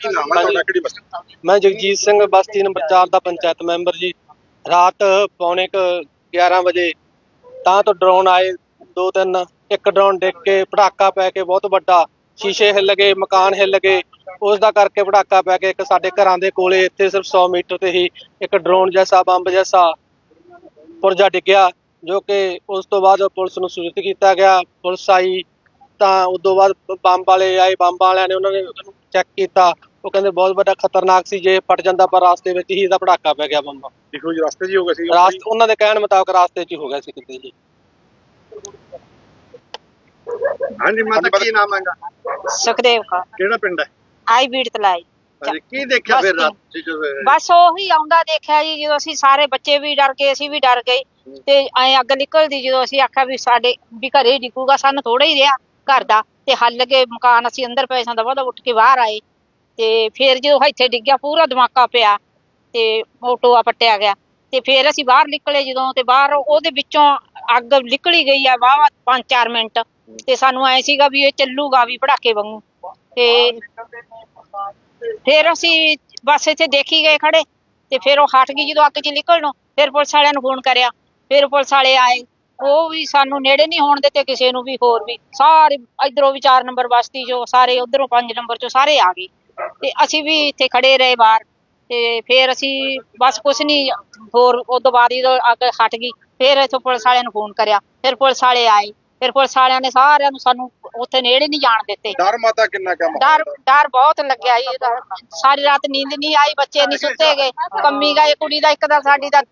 ਕੀ ਨਾਮ ਹੈ ਤੁਹਾਡਾ ਕਿਹੜੀ ਬਸਤੀ? ਮੈਂ ਜਗਜੀਤ ਸਿੰਘ ਬਸਤੀ ਨੰਬਰ 4 ਦਾ ਪੰਚਾਇਤ ਮੈਂਬਰ ਜੀ। ਰਾਤ ਪੌਣੇ ਕੁ 11 ਵਜੇ ਤਾਂ ਤੋਂ ਡਰੋਨ ਆਏ ਦੋ ਤਿੰਨ। ਇੱਕ ਡਰੋਨ ਡਿੱਗ ਕੇ ਪਟਾਕਾ ਪੈ ਕੇ ਬਹੁਤ ਵੱਡਾ ਸ਼ੀਸ਼ੇ ਹਿੱਲ ਗਏ ਮਕਾਨ ਹਿੱਲ ਗਏ। ਉਸ ਦਾ ਕਰਕੇ ਪਟਾਕਾ ਪੈ ਕੇ ਇੱਕ ਸਾਡੇ ਘਰਾਂ ਦੇ ਕੋਲੇ ਇੱਥੇ ਸਿਰਫ 100 ਮੀਟਰ ਤੇ ਹੀ ਇੱਕ ਡਰੋਨ ਜੈਸਾ ਬੰਬ ਜੈਸਾ ਪੁਰਜਾ ਡਿੱਗਿਆ ਜੋ ਕਿ ਉਸ ਤੋਂ ਬਾਅਦ ਪੁਲਿਸ ਨੂੰ ਸੂਚਿਤ ਕੀਤਾ ਗਿਆ। ਪੁਲਿਸ ਆਈ ਤਾਂ ਉਸ ਤੋਂ ਬਾਅਦ ਬੰਬ ਵਾਲੇ ਆਏ ਬੰਬ ਵਾਲਿਆਂ ਨੇ ਉਹਨਾਂ ਨੇ ਚੈੱਕ ਕੀਤਾ। ਉਹ ਕਹਿੰਦੇ ਬਹੁਤ ਵੱਡਾ ਖਤਰਨਾਕ ਸੀ ਜੇ ਫਟ ਜਾਂਦਾ ਪਰ ਰਾਸਤੇ ਵਿੱਚ ਹੀ ਇਹਦਾ ਪਟਾਕਾ ਪੈ ਗਿਆ ਬੰਬ ਦੇਖੋ ਜੀ ਰਸਤੇ ਜੀ ਹੋ ਗਿਆ ਸੀ। ਰਾਸਤੇ ਉਹਨਾਂ ਦੇ ਕਹਿਣ ਮੁਤਾਬਕ ਰਾਸਤੇ 'ਚ ਹੀ ਹੋ ਗਿਆ ਸੀ ਕਿਤੇ ਜੀ ਹਾਂਜੀ ਮਾਤਾ ਕੀ ਨਾਮ ਹੈਗਾ? ਸੁਖਦੇਵ ਕੌਰ। ਕਿਹੜਾ ਪਿੰਡ ਹੈ? ਆਈ ਬੀੜ ਤਲਾਈ। ਹਾਂਜੀ ਕੀ ਦੇਖਿਆ ਫਿਰ। ਰਾਤ ਜੀ ਜਦੋਂ ਬਸ ਉਹੀ ਆਉਂਦਾ ਦੇਖਿਆ ਜੀ ਜਦੋਂ ਅਸੀਂ ਸਾਰੇ ਬੱਚੇ ਵੀ ਡਰ ਗਏ ਅਸੀਂ ਵੀ ਡਰ ਗਏ। ਤੇ ਐ ਅੱਗ ਨਿਕਲਦੀ ਜਦੋਂ ਅਸੀਂ ਆਖਿਆ ਵੀ ਸਾਡੇ ਵੀ ਘਰੇ ਡਿੱਗੂਗਾ ਸਾਨੂੰ ਥੋੜਾ ਹੀ ਰਿਹਾ ਘਰ ਦਾ। ਤੇ ਹੱਲ ਗਏ ਮਕਾਨ ਅਸੀਂ ਅੰਦਰ ਪਏ ਸਾਂ ਦਵਾ ਦਾ ਉੱਠ ਕੇ ਬਾਹਰ ਆਏ। ਤੇ ਫਿਰ ਜਦੋਂ ਇੱਥੇ ਡਿੱਗਿਆ, ਪੂਰਾ ਧਮਾਕਾ ਪਿਆ ਤੇ ਆਟੋ ਆ ਪੱਟਿਆ ਗਿਆ। ਤੇ ਫਿਰ ਅਸੀਂ ਬਾਹਰ ਨਿਕਲੇ ਜਦੋਂ ਤੇ ਬਾਹਰ ਉਹਦੇ ਵਿੱਚੋਂ ਅੱਗ ਨਿਕਲੀ ਗਈ ਆ ਵਾਵਾ 5-4 ਮਿੰਟ। ਤੇ ਸਾਨੂੰ ਐ ਸੀਗਾ ਵੀ ਇਹ ਚੱਲੂਗਾ ਵੀ ਪੜਾਕੇ ਵਾਂਗੂ। ਤੇ ਫਿਰ ਅਸੀਂ ਬਸ ਇੱਥੇ ਦੇਖੀ ਗਏ ਖੜੇ। ਤੇ ਫਿਰ ਉਹ ਹਟ ਗਈ ਜਦੋਂ ਅੱਗ 'ਚ ਨਿਕਲਣੋਂ ਫਿਰ ਪੁਲਿਸ ਵਾਲਿਆਂ ਨੂੰ ਫੋਨ ਕਰਿਆ। ਫਿਰ ਪੁਲਿਸ ਵਾਲੇ ਆਏ। ਉਹ ਵੀ ਸਾਨੂੰ ਨੇੜੇ ਨਹੀਂ ਹੋਣ ਦਿੱਤੇ ਕਿਸੇ ਨੂੰ ਵੀ ਹੋਰ ਵੀ। ਸਾਰੇ ਇਧਰੋਂ ਵੀ 4 ਨੰਬਰ ਬਸਤੀ ਚੋਂ ਸਾਰੇ ਉਧਰੋਂ 5 ਨੰਬਰ ਚੋਂ ਸਾਰੇ ਆ ਗਏ। ਤੇ ਅਸੀਂ ਵੀ ਇੱਥੇ ਖੜੇ ਰਹੇ ਬਾਹਰ ਤੇ ਫਿਰ ਅਸੀਂ ਬਸ ਕੁਛ ਨਹੀਂ ਹੋਰ ਉਸ ਤੋਂ ਬਾਅਦ ਜਦੋਂ ਅੱਗ ਹਟ ਗਈ ਫਿਰ ਇੱਥੋਂ ਪੁਲਿਸ ਵਾਲਿਆਂ ਨੂੰ ਫੋਨ ਕਰਿਆ ਫਿਰ ਪੁਲਿਸ ਵਾਲੇ ਆਏ ਫਿਰ ਪੁਲਿਸ ਵਾਲਿਆਂ ਨੇ ਸਾਰਿਆਂ ਨੂੰ ਸਾਨੂੰ ਉੱਥੇ ਨੇੜੇ ਨਹੀਂ ਜਾਣ ਦਿੱਤੇ ਡਰ ਮਾਤਾ ਕਿੰਨਾ ਕੰਮ ਡਰ ਡਰ ਬਹੁਤ ਲੱਗਿਆ ਜੀ ਇਹਦਾ। ਸਾਰੀ ਰਾਤ ਨੀਂਦ ਨਹੀਂ ਆਈ ਬੱਚੇ ਨਹੀਂ ਸੁੱਤੇ ਗਏ ਕੰਮੀ ਦਾ ਇਹ ਕੁੜੀ ਦਾ ਇੱਕ ਦਾ ਸਾਡੀ ਦਾ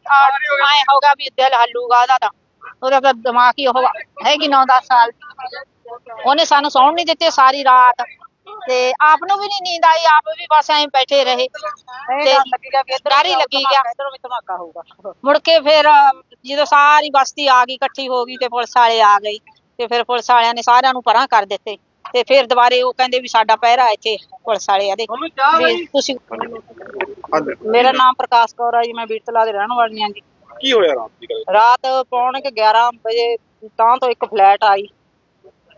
ਆਏ ਹੋਗਾ ਵੀ ਦਿਲ ਹੱਲੂਗਾ ਉਹਦਾ ਤਾਂ ਉਹਦਾ ਤਾਂ ਦਿਮਾਗ ਹੀ ਉਹ ਹੈਗੀ 9-10 ਸਾਲ। ਉਹਨੇ ਸਾਨੂੰ ਸੌਣ ਨਹੀਂ ਦਿੱਤੇ ਸਾਰੀ ਰਾਤ ਤੇ ਆਪ ਨੂੰ ਵੀ ਨਹੀਂ ਨੀਂਦ ਆਈ ਆਪ ਵੀ ਬਸ ਐਂ ਬੈਠੇ ਰਹੇ। ਤੇ ਡਰ ਹੀ ਲੱਗੀ ਗਿਆ। ਇਧਰੋਂ ਵੀ ਧਮਾਕਾ ਹੋਊਗਾ। ਮੁੜ ਕੇ ਫਿਰ ਜਦੋਂ ਸਾਰੀ ਬਸਤੀ ਆ ਗਈ ਇਕੱਠੀ ਹੋ ਗਈ ਤੇ ਪੁਲਿਸ ਵਾਲੇ ਆ ਗਏ। ਤੇ ਫਿਰ ਪੁਲਿਸ ਵਾਲਿਆਂ ਨੇ ਸਾਰਿਆਂ ਨੂੰ ਪਰਾਂ ਕਰ ਦਿੱਤੇ। ਤੇ ਫਿਰ ਦੁਬਾਰੇ ਉਹ ਕਹਿੰਦੇ ਵੀ ਸਾਡਾ ਪਹਿਰਾ ਇੱਥੇ ਪੁਲਿਸ ਵਾਲੇ ਆ ਦੇ ਵੀ ਤੁਸੀਂ ਮੇਰਾ ਨਾਮ ਪ੍ਰਕਾਸ਼ ਕੌਰ ਆ ਜੀ ਮੈਂ ਬੀੜਤਲਾ ਦੇ ਰਹਿਣ ਵਾਲੀ ਹਾਂ ਜੀ। ਕੀ ਹੋਇਆ ਰਾਤ ਦੀ ਗੱਲ? ਰਾਤ ਪੌਣੇ ਕੁ 11 ਵਜੇ ਤਾਂ ਤੋਂ ਇੱਕ ਫਲੈਟ ਆਈ।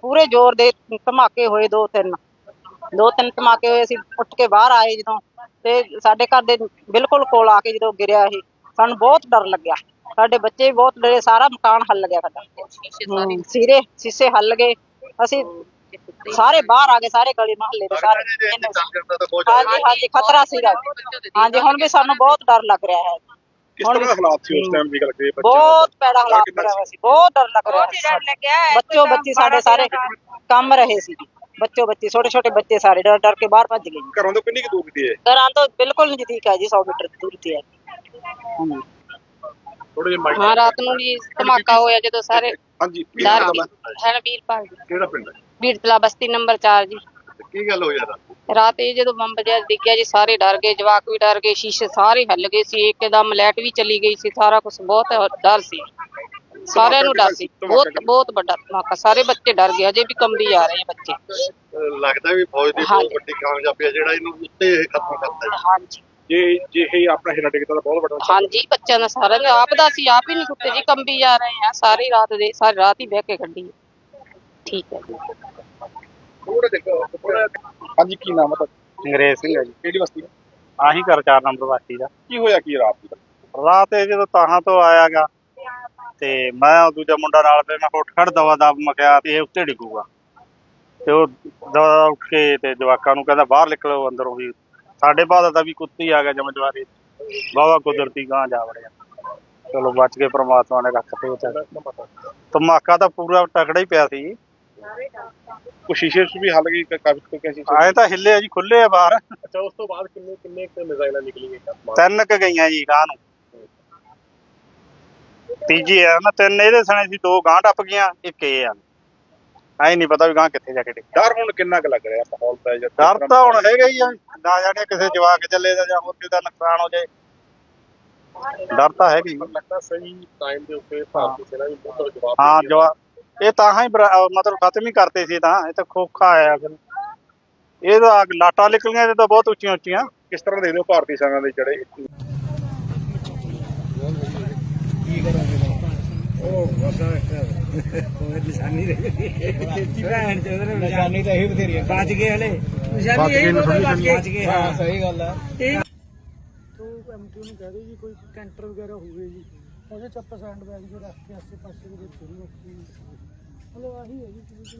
ਪੂਰੇ ਜ਼ੋਰ ਦੇ ਧਮਾਕੇ ਹੋਏ ਦੋ ਤਿੰਨ। ਦੋ ਤਿੰਨ ਧਮਾਕੇ ਹੋਏ ਅਸੀਂ ਉੱਠ ਕੇ ਬਾਹਰ ਆਏ ਜਦੋਂ ਤੇ ਸਾਡੇ ਘਰ ਦੇ ਬਿਲਕੁਲ ਕੋਲ ਆ ਕੇ ਜਦੋਂ ਗਿਰਿਆ ਇਹ ਸਾਨੂੰ ਬਹੁਤ ਡਰ ਲੱਗਿਆ। ਸਾਡੇ ਬੱਚੇ ਵੀ ਬਹੁਤ ਡਰੇ ਸਾਰਾ ਮਕਾਨ ਹੱਲ ਗਿਆ ਸਾਡਾ। ਸੀਰੇ ਸੀਸੇ ਹੱਲ ਗਏ। ਅਸੀਂ ਸਾਰੇ ਬਾਹਰ ਆ ਗਏ ਸਾਰੇ ਗਲੀ ਮਹੱਲੇ ਦੇ ਸਾਰੇ। ਹਾਂਜੀ ਹਾਂਜੀ ਖਤਰਾ ਸੀਗਾ। ਹਾਂਜੀ ਹੁਣ ਵੀ ਸਾਨੂੰ ਬਹੁਤ ਡਰ ਲੱਗ ਰਿਹਾ ਹੈ। ਤਰ੍ਹਾਂ ਦੇ ਹਾਲਾਤ ਸੀ ਉਸ ਟਾਈਮ ਦੀ ਗੱਲ ਕਰੀਏ? ਬੱਚੇ ਬਹੁਤ ਪੈੜਾ ਹਾਲਾਤ ਬਣਾ ਸੀ? ਬਹੁਤ ਡਰ ਲੱਗ ਰਿਹਾ ਸੀ ਬੱਚੋ ਬੱਚੀ ਸਾਡੇ ਸਾਰੇ ਕੰਮ ਰਹੇ ਸੀ। ਬੱਚੋ ਬੱਚੀ ਛੋਟੇ ਛੋਟੇ ਬੱਚੇ ਸਾਰੇ ਡਰ ਡਰ ਕੇ ਬਾਹਰ ਭੱਜ ਗਏ ਘਰੋਂ ਤੋਂ ਕਿੰਨੀ ਕੁ ਦੂਰ ਦੀ ਹੈ? ਘਰਾਂ ਤੋਂ ਬਿਲਕੁਲ ਨਜ਼ਦੀਕ ਹੈ ਜੀ 100 ਮੀਟਰ ਦੀ ਦੂਰੀ ਤੇ ਹੈ। ਹਾਂਜੀ। ਥੋੜੇ ਜਿਹਾ ਮਾਈਕ ਹਾਂ ਰਾਤ ਨੂੰ ਜੀ ਧਮਾਕਾ ਹੋਇਆ ਜਦੋਂ ਸਾਰੇ ਹਾਂਜੀ ਕੀ ਡਰ ਨਾਮ ਹੈ? ਹੈ ਨਾ ਵੀਰਪਾਲ ਜੀ ਕਿਹੜਾ ਪਿੰਡ ਹੈ? ਬੀੜਤਲਾ ਬਸਤੀ ਨੰਬਰ 4 ਜੀ। ਤੇ ਕੀ ਗੱਲ ਹੋਈ ਰਾਤ ਰਾਤ ਇਹ ਜਦੋਂ ਬੰਬ ਜਿਹਾ ਡਿੱਗਿਆ ਜੀ ਸਾਰੇ ਡਰ ਗਏ ਜਵਾਕ ਵੀ ਡਰ ਗਏ ਸ਼ੀਸ਼ੇ ਸਾਰੇ ਹਿੱਲ ਗਏ ਸੀ ਇੱਕਦਮ ਲਾਈਟ ਵੀ ਚਲੀ ਗਈ ਸੀ ਸਾਰਾ ਕੁਝ ਬਹੁਤ ਡਰ ਸੀ। ਸਾਰਿਆਂ ਨੂੰ ਡਰ ਸੀ। ਬਹੁਤ ਬਹੁਤ ਵੱਡਾ ਧਮਾਕਾ। ਸਾਰੇ ਬੱਚੇ ਡਰ ਗਏ ਅਜੇ ਵੀ ਕੰਬੀ ਜਾ ਰਹੇ ਆ ਬੱਚੇ। ਲੱਗਦਾ ਵੀ ਫੌਜ ਦੀ ਬਹੁਤ। ਵੱਡੀ ਕਾਮਯਾਬੀ ਹੈ ਜਿਹੜਾ ਇਹਨੂੰ ਉੱਤੇ ਇਹ ਖਤਮ ਕਰਦਾ ਹੈ ਹਾਂਜੀ। ਜੇ ਜੇ ਇਹ ਆਪਣਾ ਹੀਰਾ ਟਿਕਦਾ ਤਾਂ ਬਹੁਤ ਵੱਡਾ ਹਾਂਜੀ ਬੱਚਿਆਂ ਦਾ ਸਾਰਿਆਂ ਦਾ। ਆਪ ਦਾ ਸੀ ਆਪ ਹੀ ਨਹੀਂ ਸੁੱਤੇ ਜੀ ਕੰਬੀ ਜਾ ਰਹੇ ਆ। ਸਾਰੀ ਰਾਤ ਦੇ ਸਾਰੀ ਰਾਤ ਹੀ ਬਹਿ ਕੇ ਕੱਢੀ ਹੈ। ਠੀਕ ਹੈ ਹਾਂਜੀ ਕੀ ਨਾਮ ਹੈ ਤੁਹਾਡਾ? ਅੰਗਰੇਜ਼ ਸਿੰਘ ਹੈ ਜੀ। ਕਿਹੜੀ ਬਸਤੀ? ਆਹੀ ਘਰ ਚਾਰ ਨੰਬਰ ਵਾਸੀ ਦਾ। ਕੀ ਹੋਇਆ ਕੀ ਰਾਤ ਦੀ? ਰਾਤ ਇਹ ਜਦੋਂ ਤਾਹਾਂ ਤੋਂ ਆਇਆਗਾ ਤੇ ਮੈਂ ਉਹ ਦੂਜਾ ਮੁੰਡਾ ਨਾਲ ਤੇ ਮੈਂ ਉੱਠ ਖੜ ਦਵਾ ਦਵ ਮਕਿਆ ਤੇ ਇਹ ਉੱਤੇ ਡਿੱਗੂਗਾ। ਤੇ ਉਹ ਦਵਾ ਉੱਠ ਕੇ ਤੇ ਜਵਾਕਾਂ ਨੂੰ ਕਹਿੰਦਾ ਬਾਹਰ ਨਿਕਲੋ ਅੰਦਰੋਂ ਵੀ। ਸਾਡੇ ਬਾਅਦ ਦਾ ਵੀ ਕੁੱਤੀ ਆ ਗਿਆ ਜਮਜਵਾਰੀ ਬਾਵਾ ਕੁਦਰਤੀ ਗਾਂ ਜਾ ਵੜਿਆ। ਚਲੋ ਬਚ ਕੇ ਪ੍ਰਮਾਤਮਾ ਨੇ ਰੱਖ ਤੇ ਧਮਾਕਾ ਤਾਂ ਪੂਰਾ ਤਕੜਾ ਹੀ ਪਿਆ ਸੀ। ਸ਼ੀਸ਼ੇ 'ਚ ਵੀ ਹੱਲ ਗਈ ਕ- ਕਾਫੀ ਕੋਈ ਕਿਸੇ ਆਏ ਤਾਂ ਹਿੱਲੇ ਆ ਜੀ ਖੁੱਲੇ ਆ ਬਾਹਰ। ਅੱਛਾ ਉਸ ਤੋਂ ਬਾਅਦ ਕਿੰਨੇ ਕਿੰਨੇ ਕੁ ਮਿਜ਼ਾਈਲਾਂ ਨਿਕਲੀਆਂ ਤਿੰਨ ਕ ਗਈਆਂ ਜੀ ਗਾਂ ਨੂੰ। ਤੀਜੀ ਆ ਨਾ ਤਿੰਨ ਇਹਦੇ ਸਣੇ ਸੀ ਦੋ ਗਾਂ ਟੱਪ ਗਈਆਂ ਇੱਕ ਇਹ ਆ। ਐ ਨਹੀਂ ਪਤਾ ਵੀ ਗਾਂ ਕਿੱਥੇ ਜਾ ਕੇ ਡਿੱਗੀ ਡਰ ਹੁਣ ਕਿੰਨਾ ਕੁ ਲੱਗ ਰਿਹਾ ਮਾਹੌਲ ਤਾਂ ਜਾਂ ਡਰ ਤਾਂ ਹੁਣ ਹੈਗਾ ਹੀ ਆ। ਨਾ ਜਾਣੇ ਕਿਸੇ ਜਵਾਕ ਚੱਲੇ ਦਾ ਜਾਂ ਹੋਰ ਕਿਸੇ ਦਾ ਨੁਕਸਾਨ ਹੋ ਜਾਏ। ਡਰ ਤਾਂ ਹੈਗਾ ਹੀ ਲੱਗਦਾ ਸਹੀ ਟਾਈਮ ਦੇ ਉੱਤੇ ਭਾਰਤੀ ਸੈਨਾ ਵੀ ਬਹੁਤ ਜਵਾਬ ਹਾਂ ਜਵਾ ਇਹ ਤਾਂ ਹੀ ਮਤਲਬ ਖਤਮ ਹੀ ਕਰਤੇ ਸੀ ਤਾਂ। ਇਹ ਤਾਂ ਖੋਖਾ ਆਇਆ ਫਿਰ। ਇਹ ਤਾਂ ਲਾਟਾਂ ਨਿਕਲੀਆਂ ਇਹ ਤਾਂ ਬਹੁਤ ਉੱਚੀਆਂ ਉੱਚੀਆਂ ਕਿਸ ਤਰ੍ਹਾਂ ਦੇਖਦੇ ਹੋ ਭਾਰਤੀ ਸੈਨਾ ਦੇ ਜਿਹੜੇ ਉਹ ਬਸ ਕੋਈ ਨਿਸ਼ਾਨੀ ਰਹੀ ਭੈਣ ਚੋਦ ਨੇ ਨਿਸ਼ਾਨੀ ਤਾਂ ਇਹ ਬਥੇਰੀ ਬਚ ਗਏ ਹਲੇ ਨਿਸ਼ਾਨੀ ਇਹ ਬਚ ਗਏ। ਬਚ ਗਏ ਹਾਂ ਸਹੀ ਗੱਲ ਹੈ ਤੋਂ ਐਮਟੀ ਨੂੰ ਕਹਿ ਦਿਓ ਜੀ ਕੋਈ ਕੈਂਟਰ ਵਗੈਰਾ ਹੋਵੇ ਜੀ। ਉਹਦੇ ਚੱਪਲ ਸੈਂਡ ਬੈਗ ਜੇ ਰੱਖ ਕੇ ਆਸੇ ਪਾਸੇ ਦੇ ਥੋੜੀ ਰੱਖੀ ਮਤਲਬ ਆਹੀ ਹੈ ਜੀ ਤੁਸੀਂ